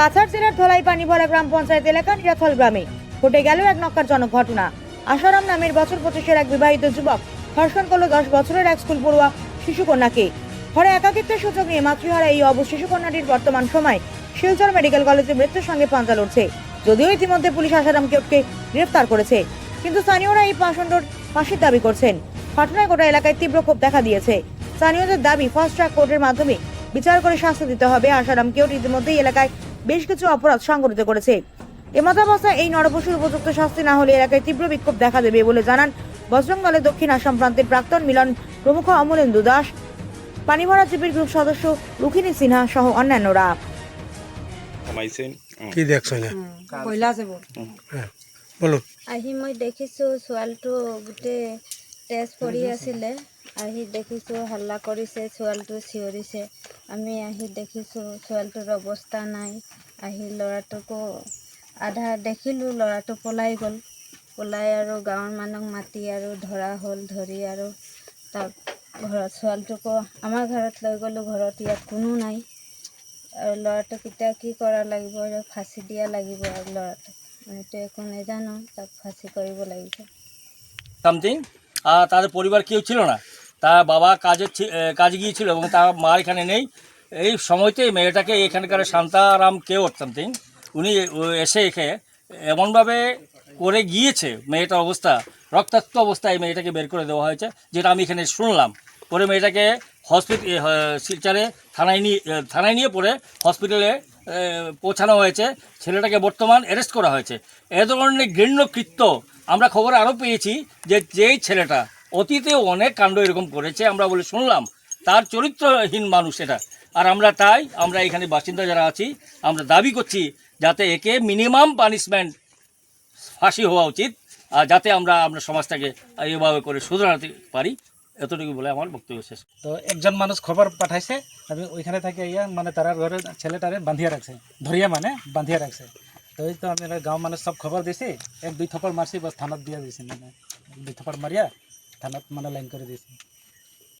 কাছাড় জেলার ধলাই পানিভরা গ্রাম পঞ্চায়েত এলাকা নিরাথল গ্রামে ঘটে গেল এক নক্কারজনক ঘটনা। আশারাম নামের বছর পঁচিশের এক বিবাহিত যুবক ধর্ষণ করল দশ বছরের এক স্কুল পড়ুয়া শিশুকন্যাকে। ঘরে একাকিত্বের সুযোগ নিয়ে মাতৃহারা এই অব শিশুকন্যাটির বর্তমান সময় শিলচর মেডিকেল কলেজে মৃত্যুর সঙ্গে পাঞ্জা লড়ছে। যদিও ইতিমধ্যে পুলিশ আশারাম কেউটকে গ্রেফতার করেছে, কিন্তু স্থানীয়রা এই পাষণ্ডর ফাঁসির দাবি করছেন। ঘটনায় গোটা এলাকায় তীব্র ক্ষোভ দেখা দিয়েছে। স্থানীয়দের দাবি ফাস্ট ট্র্যাক কোর্টের মাধ্যমে বিচার করে শাস্তি দিতে হবে। আশারাম কেউট ইতিমধ্যেই এলাকায় বেশ কিছু অপরাধ সংঘটিত করেছে। এমতাবস্থায় এই নরপশুর উপযুক্ত শাস্তি না হলে এলাকায় তীব্র বিক্ষোভ দেখা দেবে বলে জানান বজরং দলের দক্ষিণ আসাম প্রান্তের প্রাক্তন মিলন প্রমুখ অমলেন্দু দাস। পানিভরা জিপির গ্রুপ সদস্য রুখিনী সিনহা সহ অন্যান্যরা। কি দেখছ না হ্যাঁ বলুন আহি মই দেখিছোঁ ছোৱালীটো গোটেই তেজ পৰি আছিলে। আহি দেখিছোঁ হাল্লা কৰিছে ছোৱালীটো চিঞৰিছে। আমি আহি দেখিছোঁ, ছোৱালীটোৰ অৱস্থা নাই। আহি ল'ৰাটোকো আধা দেখিলোঁ, ল'ৰাটো পলাই গ'ল। পলাই আৰু গাঁৱৰ মানুহক মাতি আৰু ধৰা হ'ল, ধৰি আৰু তাক ঘৰত ছোৱালীটোকো আমাৰ ঘৰত লৈ গ'লোঁ, ঘৰত ইয়াত কোনো নাই। আৰু ল'ৰাটোক এতিয়া কি কৰা লাগিব ফাঁচি দিয়া লাগিব আৰু ল'ৰাটোক। আমিতো একো নেজানো, তাক ফাঁসি কৰিব লাগিব। সামথিং আর তাদের পরিবার কেউ না? তার বাবা কাজে কাজে গিয়েছিল এবং তার মা এখানে নেই। এই সময়তে মেয়েটাকে এখানকার শান্তারাম কেউ সামথিং উনি এসে এখে এমনভাবে করে গিয়েছে মেয়েটার অবস্থা, রক্তাক্ত অবস্থায় মেয়েটাকে বের করে দেওয়া হয়েছে, যেটা আমি এখানে শুনলাম। পরে মেয়েটাকে হসপিটাল শিলচারে থানায় নিয়ে থানায় নিয়ে পরে হসপিটালে পৌঁছানো হয়েছে। ছেলেটাকে বর্তমান অ্যারেস্ট করা হয়েছে। এ ধরনের ঘৃণ্য কৃত্য আমরা খবরে আরও পেয়েছি যে যেই ছেলেটা অতীতে অনেক কাণ্ড এরকম করেছে, আমরা বলে শুনলাম। তার চরিত্রহীন মানুষ এটা। আর আমরা তাই, আমরা এখানে বাসিন্দা যারা আছি, আমরা দাবি করছি যাতে একে মিনিমাম পানিশমেন্ট ফাঁসি হওয়া উচিত, আর যাতে আমরা আমরা সমাজটাকে এভাবে করে শুধরাতে পারি। এতটুকু বলে আমার বক্তব্য শেষ। তো একজন মানুষ খবর পাঠাইছে, আমি ওইখানে থেকে ইয়া মানে তার ঘরে ছেলেটারে বাঁধিয়া রাখছে, ধরিয়া মানে বাঁধিয়া রাখছে। তো এই তো আমি গাঁও মানুষ সব খবর দিছি, এক দুই থপড় মারছি বাস থানাত দিয়া দিছি মানে। দুই থপড় মারিয়া থানাত মানে লাইন করে দিয়েছি